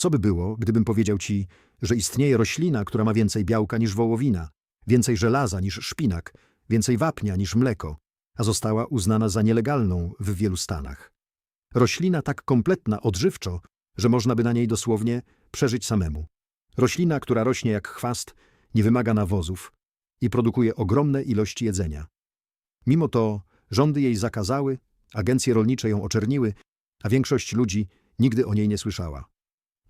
Co by było, gdybym powiedział ci, że istnieje roślina, która ma więcej białka niż wołowina, więcej żelaza niż szpinak, więcej wapnia niż mleko, a została uznana za nielegalną w wielu stanach. Roślina tak kompletna odżywczo, że można by na niej dosłownie przeżyć samemu. Roślina, która rośnie jak chwast, nie wymaga nawozów i produkuje ogromne ilości jedzenia. Mimo to rządy jej zakazały, agencje rolnicze ją oczerniły, a większość ludzi nigdy o niej nie słyszała.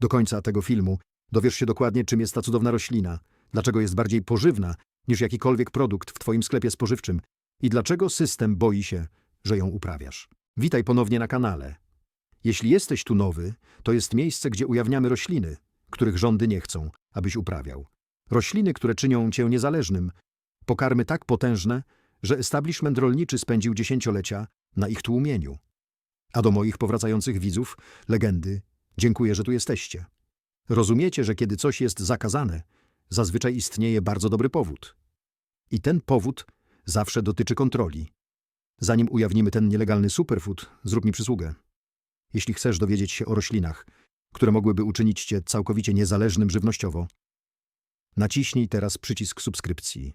Do końca tego filmu dowiesz się dokładnie, czym jest ta cudowna roślina, dlaczego jest bardziej pożywna niż jakikolwiek produkt w Twoim sklepie spożywczym i dlaczego system boi się, że ją uprawiasz. Witaj ponownie na kanale. Jeśli jesteś tu nowy, to jest miejsce, gdzie ujawniamy rośliny, których rządy nie chcą, abyś uprawiał. Rośliny, które czynią cię niezależnym. Pokarmy tak potężne, że establishment rolniczy spędził dziesięciolecia na ich tłumieniu. A do moich powracających widzów, legendy, dziękuję, że tu jesteście. Rozumiecie, że kiedy coś jest zakazane, zazwyczaj istnieje bardzo dobry powód. I ten powód zawsze dotyczy kontroli. Zanim ujawnimy ten nielegalny superfood, zrób mi przysługę. Jeśli chcesz dowiedzieć się o roślinach, które mogłyby uczynić cię całkowicie niezależnym żywnościowo, naciśnij teraz przycisk subskrypcji.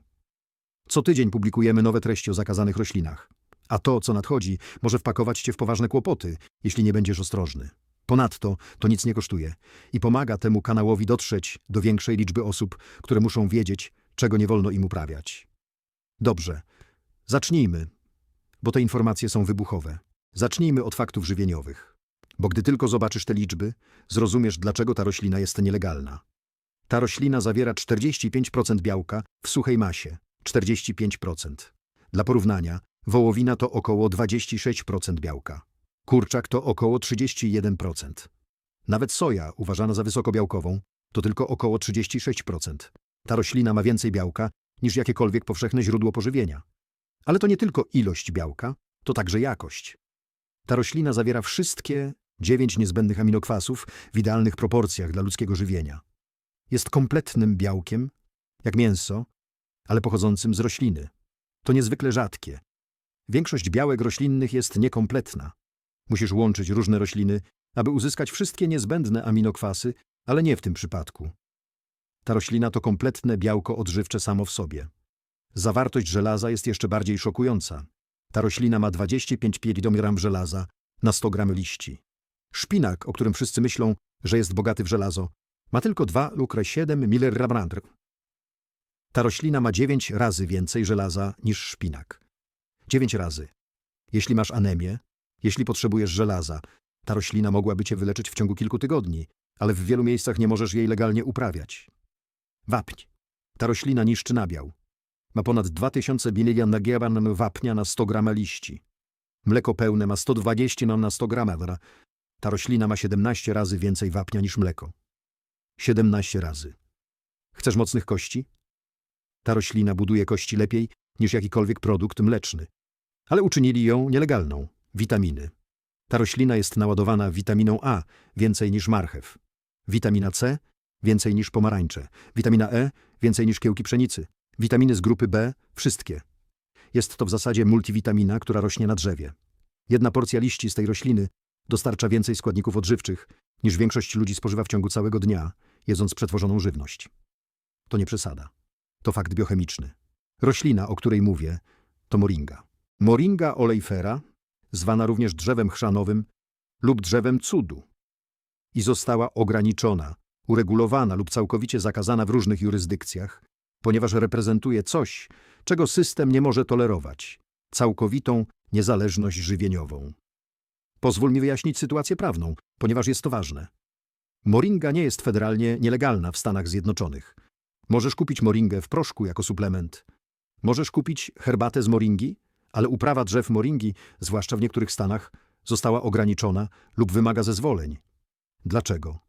Co tydzień publikujemy nowe treści o zakazanych roślinach, a to, co nadchodzi, może wpakować cię w poważne kłopoty, jeśli nie będziesz ostrożny. Ponadto to nic nie kosztuje i pomaga temu kanałowi dotrzeć do większej liczby osób, które muszą wiedzieć, czego nie wolno im uprawiać. Dobrze, zacznijmy, bo te informacje są wybuchowe. Zacznijmy od faktów żywieniowych. Bo gdy tylko zobaczysz te liczby, zrozumiesz, dlaczego ta roślina jest nielegalna. Ta roślina zawiera 45% białka w suchej masie. 45%. Dla porównania, wołowina to około 26% białka. Kurczak to około 31%. Nawet soja, uważana za wysokobiałkową, to tylko około 36%. Ta roślina ma więcej białka niż jakiekolwiek powszechne źródło pożywienia. Ale to nie tylko ilość białka, to także jakość. Ta roślina zawiera wszystkie dziewięć niezbędnych aminokwasów w idealnych proporcjach dla ludzkiego żywienia. Jest kompletnym białkiem, jak mięso, ale pochodzącym z rośliny. To niezwykle rzadkie. Większość białek roślinnych jest niekompletna. Musisz łączyć różne rośliny, aby uzyskać wszystkie niezbędne aminokwasy, ale nie w tym przypadku. Ta roślina to kompletne białko odżywcze samo w sobie. Zawartość żelaza jest jeszcze bardziej szokująca. Ta roślina ma 25 piridomiram żelaza na 100 gram liści. Szpinak, o którym wszyscy myślą, że jest bogaty w żelazo, ma tylko 2 lub 7 mg. Ta roślina ma 9 razy więcej żelaza niż szpinak. 9 razy. Jeśli masz anemię, jeśli potrzebujesz żelaza, ta roślina mogłaby cię wyleczyć w ciągu kilku tygodni, ale w wielu miejscach nie możesz jej legalnie uprawiać. Wapń. Ta roślina niszczy nabiał. Ma ponad 2000 bilion nagieban wapnia na 100 grama liści. Mleko pełne ma 120 nam na 100 grama. Ta roślina ma 17 razy więcej wapnia niż mleko. 17 razy. Chcesz mocnych kości? Ta roślina buduje kości lepiej niż jakikolwiek produkt mleczny. Ale uczynili ją nielegalną. Witaminy. Ta roślina jest naładowana witaminą A więcej niż marchew. Witamina C więcej niż pomarańcze. Witamina E więcej niż kiełki pszenicy. Witaminy z grupy B wszystkie. Jest to w zasadzie multivitamina, która rośnie na drzewie. Jedna porcja liści z tej rośliny dostarcza więcej składników odżywczych niż większość ludzi spożywa w ciągu całego dnia, jedząc przetworzoną żywność. To nie przesada. To fakt biochemiczny. Roślina, o której mówię, to moringa. Moringa oleifera, zwana również drzewem chrzanowym lub drzewem cudu. I została ograniczona, uregulowana lub całkowicie zakazana w różnych jurysdykcjach, ponieważ reprezentuje coś, czego system nie może tolerować całkowitą niezależność żywieniową. Pozwól mi wyjaśnić sytuację prawną, ponieważ jest to ważne. Moringa nie jest federalnie nielegalna w Stanach Zjednoczonych. Możesz kupić moringę w proszku jako suplement. Możesz kupić herbatę z moringi, ale uprawa drzew moringi, zwłaszcza w niektórych stanach, została ograniczona lub wymaga zezwoleń. Dlaczego?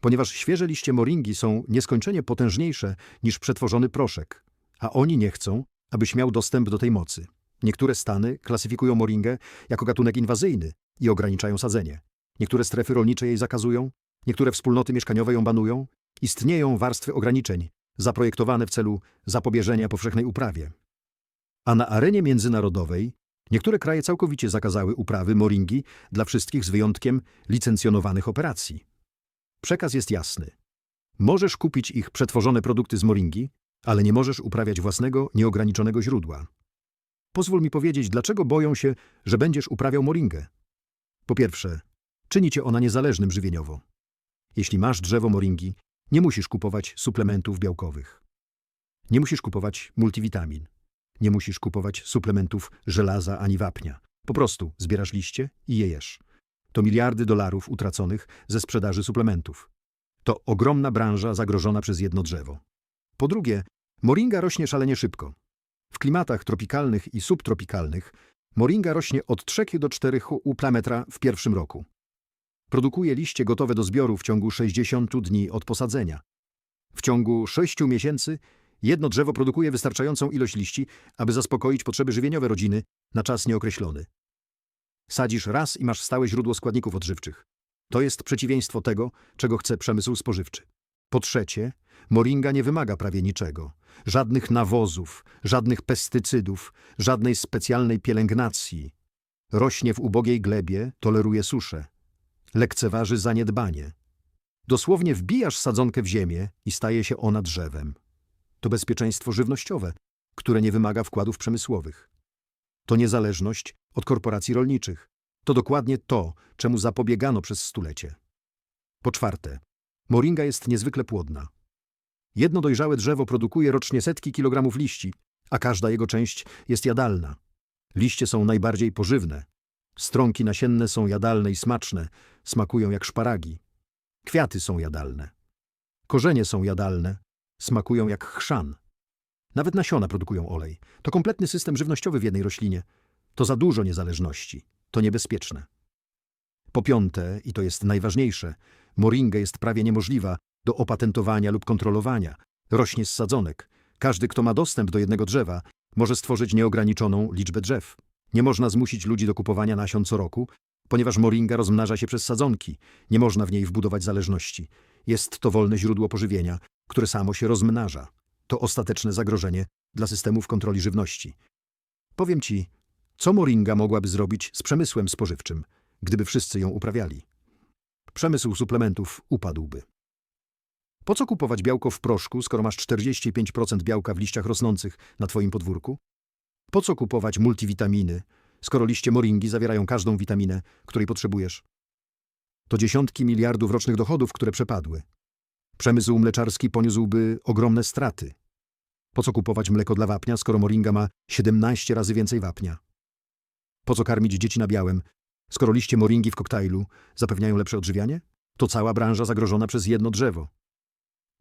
Ponieważ świeże liście moringi są nieskończenie potężniejsze niż przetworzony proszek, a oni nie chcą, abyś miał dostęp do tej mocy. Niektóre stany klasyfikują moringę jako gatunek inwazyjny i ograniczają sadzenie. Niektóre strefy rolnicze jej zakazują, niektóre wspólnoty mieszkaniowe ją banują. Istnieją warstwy ograniczeń, zaprojektowane w celu zapobieżenia powszechnej uprawie. A na arenie międzynarodowej niektóre kraje całkowicie zakazały uprawy moringi dla wszystkich z wyjątkiem licencjonowanych operacji. Przekaz jest jasny. Możesz kupić ich przetworzone produkty z moringi, ale nie możesz uprawiać własnego, nieograniczonego źródła. Pozwól mi powiedzieć, dlaczego boją się, że będziesz uprawiał moringę. Po pierwsze, czyni cię ona niezależnym żywieniowo. Jeśli masz drzewo moringi, nie musisz kupować suplementów białkowych. Nie musisz kupować multivitamin. Nie musisz kupować suplementów żelaza ani wapnia. Po prostu zbierasz liście i je jesz. To miliardy dolarów utraconych ze sprzedaży suplementów. To ogromna branża zagrożona przez jedno drzewo. Po drugie, moringa rośnie szalenie szybko. W klimatach tropikalnych i subtropikalnych moringa rośnie od 3 do 4 uplametra w pierwszym roku. Produkuje liście gotowe do zbioru w ciągu 60 dni od posadzenia. W ciągu 6 miesięcy jedno drzewo produkuje wystarczającą ilość liści, aby zaspokoić potrzeby żywieniowe rodziny na czas nieokreślony. Sadzisz raz i masz stałe źródło składników odżywczych. To jest przeciwieństwo tego, czego chce przemysł spożywczy. Po trzecie, moringa nie wymaga prawie niczego. Żadnych nawozów, żadnych pestycydów, żadnej specjalnej pielęgnacji. Rośnie w ubogiej glebie, toleruje suszę. Lekceważy zaniedbanie. Dosłownie wbijasz sadzonkę w ziemię i staje się ona drzewem. To bezpieczeństwo żywnościowe, które nie wymaga wkładów przemysłowych. To niezależność od korporacji rolniczych. To dokładnie to, czemu zapobiegano przez stulecie. Po czwarte, moringa jest niezwykle płodna. Jedno dojrzałe drzewo produkuje rocznie setki kilogramów liści, a każda jego część jest jadalna. Liście są najbardziej pożywne. Strąki nasienne są jadalne i smaczne, smakują jak szparagi. Kwiaty są jadalne. Korzenie są jadalne, smakują jak chrzan. Nawet nasiona produkują olej. To kompletny system żywnościowy w jednej roślinie. To za dużo niezależności. To niebezpieczne. Po piąte, i to jest najważniejsze, moringa jest prawie niemożliwa do opatentowania lub kontrolowania. Rośnie z sadzonek. Każdy, kto ma dostęp do jednego drzewa, może stworzyć nieograniczoną liczbę drzew. Nie można zmusić ludzi do kupowania nasion co roku, ponieważ moringa rozmnaża się przez sadzonki. Nie można w niej wbudować zależności. Jest to wolne źródło pożywienia, które samo się rozmnaża. To ostateczne zagrożenie dla systemów kontroli żywności. Powiem ci, co moringa mogłaby zrobić z przemysłem spożywczym, gdyby wszyscy ją uprawiali? Przemysł suplementów upadłby. Po co kupować białko w proszku, skoro masz 45% białka w liściach rosnących na twoim podwórku? Po co kupować multivitaminy, skoro liście moringi zawierają każdą witaminę, której potrzebujesz? To dziesiątki miliardów rocznych dochodów, które przepadły. Przemysł mleczarski poniósłby ogromne straty. Po co kupować mleko dla wapnia, skoro moringa ma 17 razy więcej wapnia? Po co karmić dzieci nabiałem, skoro liście moringi w koktajlu zapewniają lepsze odżywianie? To cała branża zagrożona przez jedno drzewo.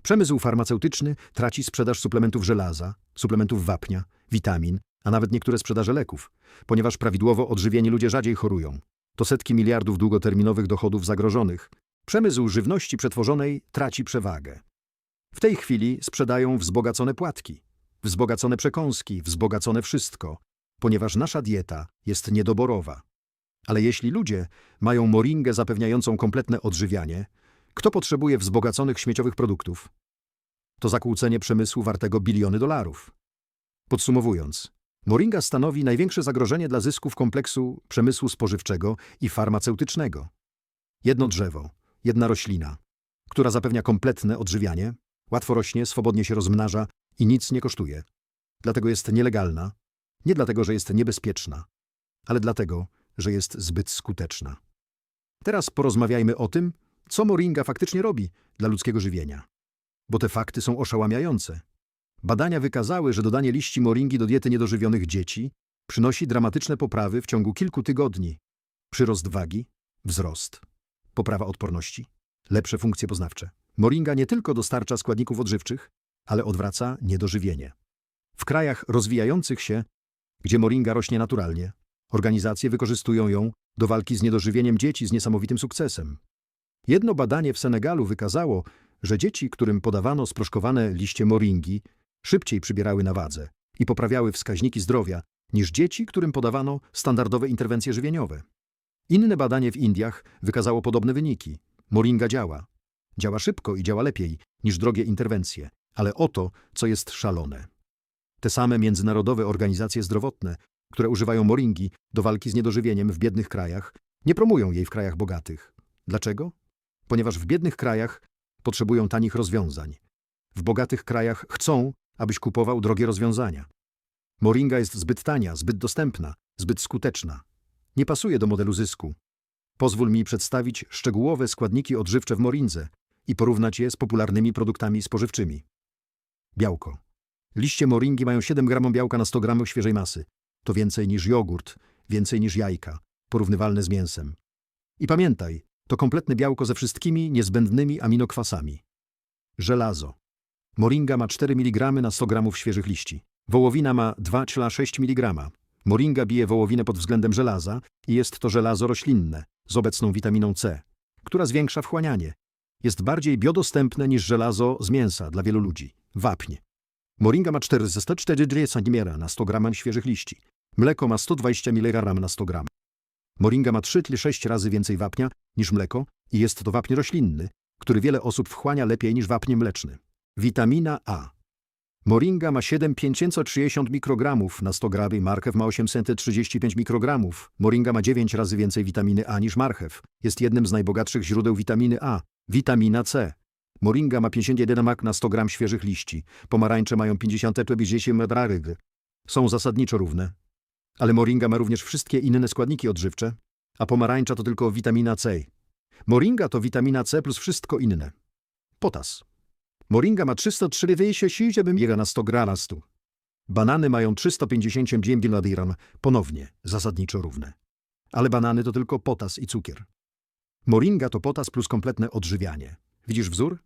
Przemysł farmaceutyczny traci sprzedaż suplementów żelaza, suplementów wapnia, witamin, a nawet niektóre sprzedaże leków, ponieważ prawidłowo odżywieni ludzie rzadziej chorują. To setki miliardów długoterminowych dochodów zagrożonych. Przemysł żywności przetworzonej traci przewagę. W tej chwili sprzedają wzbogacone płatki, wzbogacone przekąski, wzbogacone wszystko, ponieważ nasza dieta jest niedoborowa. Ale jeśli ludzie mają moringę zapewniającą kompletne odżywianie, kto potrzebuje wzbogaconych śmieciowych produktów? To zakłócenie przemysłu wartego biliony dolarów. Podsumowując, moringa stanowi największe zagrożenie dla zysków kompleksu przemysłu spożywczego i farmaceutycznego. Jedno drzewo, jedna roślina, która zapewnia kompletne odżywianie, łatwo rośnie, swobodnie się rozmnaża i nic nie kosztuje. Dlatego jest nielegalna, nie dlatego, że jest niebezpieczna, ale dlatego, że jest zbyt skuteczna. Teraz porozmawiajmy o tym, co moringa faktycznie robi dla ludzkiego żywienia. Bo te fakty są oszałamiające. Badania wykazały, że dodanie liści moringi do diety niedożywionych dzieci przynosi dramatyczne poprawy w ciągu kilku tygodni. Przyrost wagi, wzrost, poprawa odporności, lepsze funkcje poznawcze. Moringa nie tylko dostarcza składników odżywczych, ale odwraca niedożywienie. W krajach rozwijających się, gdzie moringa rośnie naturalnie, organizacje wykorzystują ją do walki z niedożywieniem dzieci z niesamowitym sukcesem. Jedno badanie w Senegalu wykazało, że dzieci, którym podawano sproszkowane liście moringi, szybciej przybierały na wadze i poprawiały wskaźniki zdrowia niż dzieci, którym podawano standardowe interwencje żywieniowe. Inne badanie w Indiach wykazało podobne wyniki. Moringa działa. Działa szybko i działa lepiej niż drogie interwencje, ale oto, co jest szalone. Te same międzynarodowe organizacje zdrowotne, które używają moringi do walki z niedożywieniem w biednych krajach, nie promują jej w krajach bogatych. Dlaczego? ponieważ w biednych krajach potrzebują tanich rozwiązań. W bogatych krajach chcą, abyś kupował drogie rozwiązania. Moringa jest zbyt tania, zbyt dostępna, zbyt skuteczna. Nie pasuje do modelu zysku. Pozwól mi przedstawić szczegółowe składniki odżywcze w morinze i porównać je z popularnymi produktami spożywczymi. Białko. Liście moringi mają 7 gramów białka na 100 gramów świeżej masy. To więcej niż jogurt, więcej niż jajka, porównywalne z mięsem. I pamiętaj, to kompletne białko ze wszystkimi niezbędnymi aminokwasami. Żelazo. Moringa ma 4 mg na 100 gramów świeżych liści. Wołowina ma 2,6 mg. Moringa bije wołowinę pod względem żelaza i jest to żelazo roślinne z obecną witaminą C, która zwiększa wchłanianie. Jest bardziej biodostępne niż żelazo z mięsa dla wielu ludzi. Wapń. Moringa ma 404 cm na 100 g świeżych liści. Mleko ma 120 mg na 100 g. Moringa ma 3-6 razy więcej wapnia niż mleko i jest to wapń roślinny, który wiele osób wchłania lepiej niż wapń mleczny. Witamina A. Moringa ma 7560 mikrogramów na 100 g, marchew ma 835 mikrogramów. Moringa ma 9 razy więcej witaminy A niż marchew. Jest jednym z najbogatszych źródeł witaminy A. Witamina C. Moringa ma 51 mak na 100 gram świeżych liści. Pomarańcze mają 50 medraryg. Są zasadniczo równe. Ale moringa ma również wszystkie inne składniki odżywcze, a pomarańcza to tylko witamina C. Moringa to witamina C plus wszystko inne. Potas. Moringa ma 337 na 100 gram na 100. Banany mają 359 gram, ponownie, zasadniczo równe. Ale banany to tylko potas i cukier. Moringa to potas plus kompletne odżywianie. Widzisz wzór?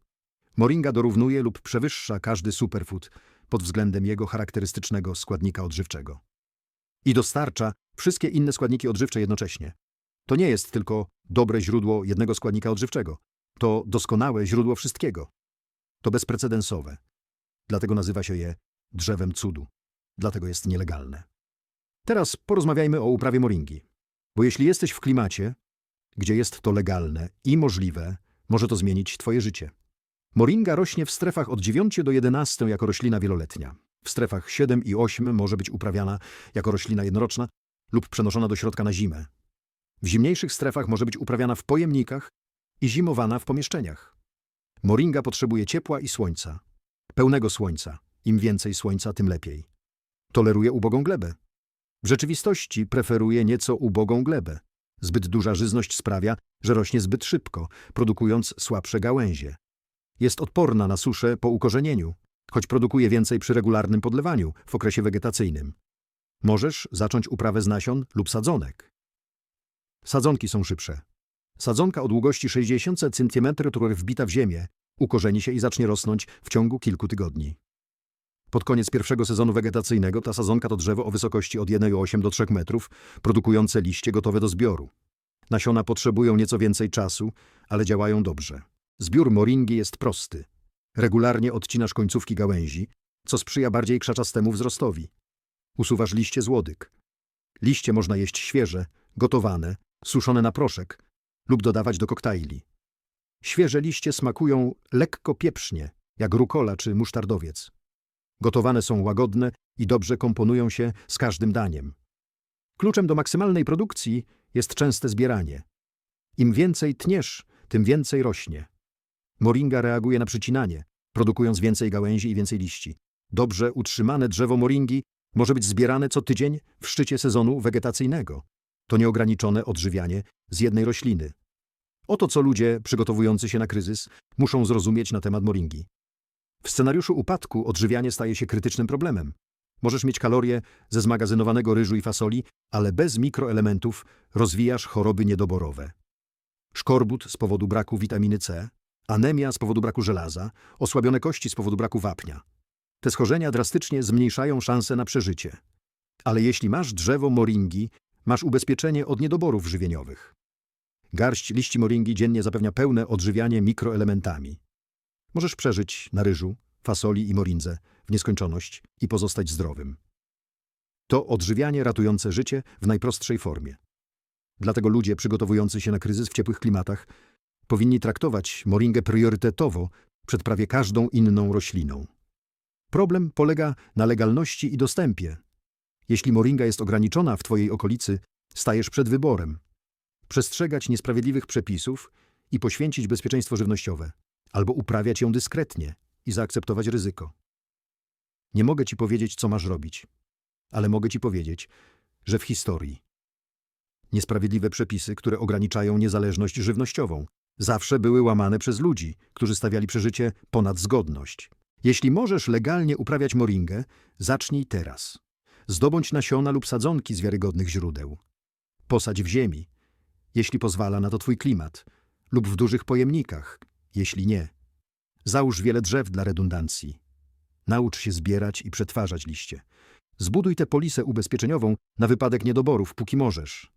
Moringa dorównuje lub przewyższa każdy superfood pod względem jego charakterystycznego składnika odżywczego. I dostarcza wszystkie inne składniki odżywcze jednocześnie. To nie jest tylko dobre źródło jednego składnika odżywczego. To doskonałe źródło wszystkiego. To bezprecedensowe. Dlatego nazywa się je drzewem cudu. Dlatego jest nielegalne. Teraz porozmawiajmy o uprawie moringi. Bo jeśli jesteś w klimacie, gdzie jest to legalne i możliwe, może to zmienić Twoje życie. Moringa rośnie w strefach od 9 do 11 jako roślina wieloletnia. W strefach 7 i 8 może być uprawiana jako roślina jednoroczna lub przenoszona do środka na zimę. W zimniejszych strefach może być uprawiana w pojemnikach i zimowana w pomieszczeniach. Moringa potrzebuje ciepła i słońca. Pełnego słońca. Im więcej słońca, tym lepiej. Toleruje ubogą glebę. W rzeczywistości preferuje nieco ubogą glebę. Zbyt duża żyzność sprawia, że rośnie zbyt szybko, produkując słabsze gałęzie. Jest odporna na suszę po ukorzenieniu, choć produkuje więcej przy regularnym podlewaniu w okresie wegetacyjnym. Możesz zacząć uprawę z nasion lub sadzonek. Sadzonki są szybsze. Sadzonka o długości 60 cm, która wbita w ziemię, ukorzeni się i zacznie rosnąć w ciągu kilku tygodni. Pod koniec pierwszego sezonu wegetacyjnego ta sadzonka to drzewo o wysokości od 1,8 do 3 metrów, produkujące liście gotowe do zbioru. Nasiona potrzebują nieco więcej czasu, ale działają dobrze. Zbiór moringi jest prosty. Regularnie odcinasz końcówki gałęzi, co sprzyja bardziej krzaczastemu wzrostowi. Usuwasz liście z łodyg. Liście można jeść świeże, gotowane, suszone na proszek lub dodawać do koktajli. Świeże liście smakują lekko pieprznie, jak rukola czy musztardowiec. Gotowane są łagodne i dobrze komponują się z każdym daniem. Kluczem do maksymalnej produkcji jest częste zbieranie. Im więcej tniesz, tym więcej rośnie. Moringa reaguje na przycinanie, produkując więcej gałęzi i więcej liści. Dobrze utrzymane drzewo moringi może być zbierane co tydzień w szczycie sezonu wegetacyjnego. To nieograniczone odżywianie z jednej rośliny. Oto co ludzie przygotowujący się na kryzys muszą zrozumieć na temat moringi. W scenariuszu upadku odżywianie staje się krytycznym problemem. Możesz mieć kalorie ze zmagazynowanego ryżu i fasoli, ale bez mikroelementów rozwijasz choroby niedoborowe. Szkorbut z powodu braku witaminy C, anemia z powodu braku żelaza, osłabione kości z powodu braku wapnia. Te schorzenia drastycznie zmniejszają szanse na przeżycie. Ale jeśli masz drzewo moringi, masz ubezpieczenie od niedoborów żywieniowych. Garść liści moringi dziennie zapewnia pełne odżywianie mikroelementami. Możesz przeżyć na ryżu, fasoli i morindze w nieskończoność i pozostać zdrowym. To odżywianie ratujące życie w najprostszej formie. Dlatego ludzie przygotowujący się na kryzys w ciepłych klimatach powinni traktować moringę priorytetowo przed prawie każdą inną rośliną. Problem polega na legalności i dostępie. Jeśli moringa jest ograniczona w Twojej okolicy, stajesz przed wyborem. Przestrzegać niesprawiedliwych przepisów i poświęcić bezpieczeństwo żywnościowe, albo uprawiać ją dyskretnie i zaakceptować ryzyko. Nie mogę ci powiedzieć, co masz robić, ale mogę ci powiedzieć, że w historii niesprawiedliwe przepisy, które ograniczają niezależność żywnościową, zawsze były łamane przez ludzi, którzy stawiali przeżycie ponad zgodność. Jeśli możesz legalnie uprawiać moringę, zacznij teraz. Zdobądź nasiona lub sadzonki z wiarygodnych źródeł. Posadź w ziemi, jeśli pozwala na to twój klimat, lub w dużych pojemnikach, jeśli nie. Załóż wiele drzew dla redundancji. Naucz się zbierać i przetwarzać liście. Zbuduj tę polisę ubezpieczeniową na wypadek niedoborów, póki możesz.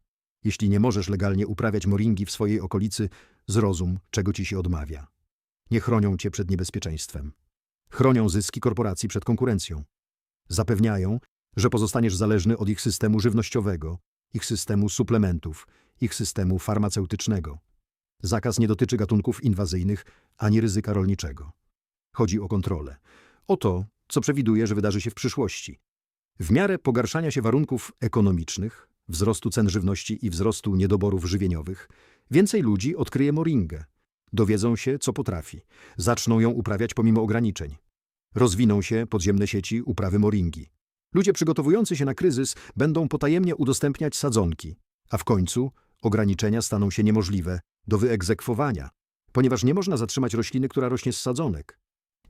Jeśli nie możesz legalnie uprawiać moringi w swojej okolicy, zrozum, czego ci się odmawia. Nie chronią cię przed niebezpieczeństwem. Chronią zyski korporacji przed konkurencją. Zapewniają, że pozostaniesz zależny od ich systemu żywnościowego, ich systemu suplementów, ich systemu farmaceutycznego. Zakaz nie dotyczy gatunków inwazyjnych ani ryzyka rolniczego. Chodzi o kontrolę. O to, co przewiduje, że wydarzy się w przyszłości. W miarę pogarszania się warunków ekonomicznych, wzrostu cen żywności i wzrostu niedoborów żywieniowych, więcej ludzi odkryje moringę. Dowiedzą się, co potrafi. Zaczną ją uprawiać pomimo ograniczeń. Rozwiną się podziemne sieci uprawy moringi. Ludzie przygotowujący się na kryzys będą potajemnie udostępniać sadzonki, a w końcu ograniczenia staną się niemożliwe do wyegzekwowania, ponieważ nie można zatrzymać rośliny, która rośnie z sadzonek.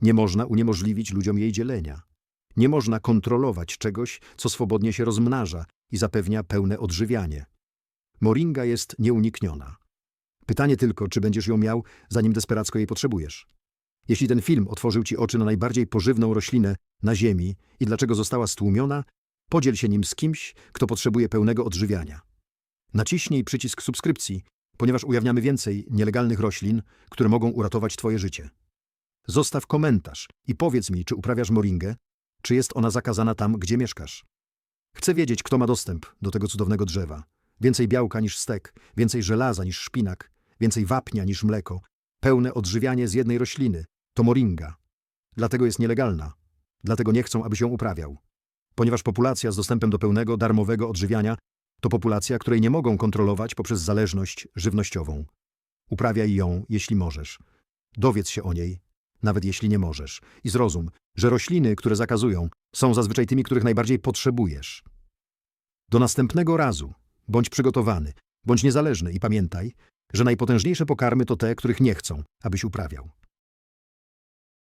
Nie można uniemożliwić ludziom jej dzielenia. Nie można kontrolować czegoś, co swobodnie się rozmnaża i zapewnia pełne odżywianie. Moringa jest nieunikniona. Pytanie tylko, czy będziesz ją miał, zanim desperacko jej potrzebujesz. Jeśli ten film otworzył ci oczy na najbardziej pożywną roślinę na Ziemi i dlaczego została stłumiona, podziel się nim z kimś, kto potrzebuje pełnego odżywiania. Naciśnij przycisk subskrypcji, ponieważ ujawniamy więcej nielegalnych roślin, które mogą uratować Twoje życie. Zostaw komentarz i powiedz mi, czy uprawiasz moringę, czy jest ona zakazana tam, gdzie mieszkasz. Chcę wiedzieć, kto ma dostęp do tego cudownego drzewa. Więcej białka niż stek, więcej żelaza niż szpinak, więcej wapnia niż mleko, pełne odżywianie z jednej rośliny. To moringa. Dlatego jest nielegalna. Dlatego nie chcą, abyś ją uprawiał. Ponieważ populacja z dostępem do pełnego, darmowego odżywiania to populacja, której nie mogą kontrolować poprzez zależność żywnościową. Uprawiaj ją, jeśli możesz. Dowiedz się o niej, nawet jeśli nie możesz. I zrozum, że rośliny, które zakazują, są zazwyczaj tymi, których najbardziej potrzebujesz. Do następnego razu bądź przygotowany, bądź niezależny i pamiętaj, że najpotężniejsze pokarmy to te, których nie chcą, abyś uprawiał.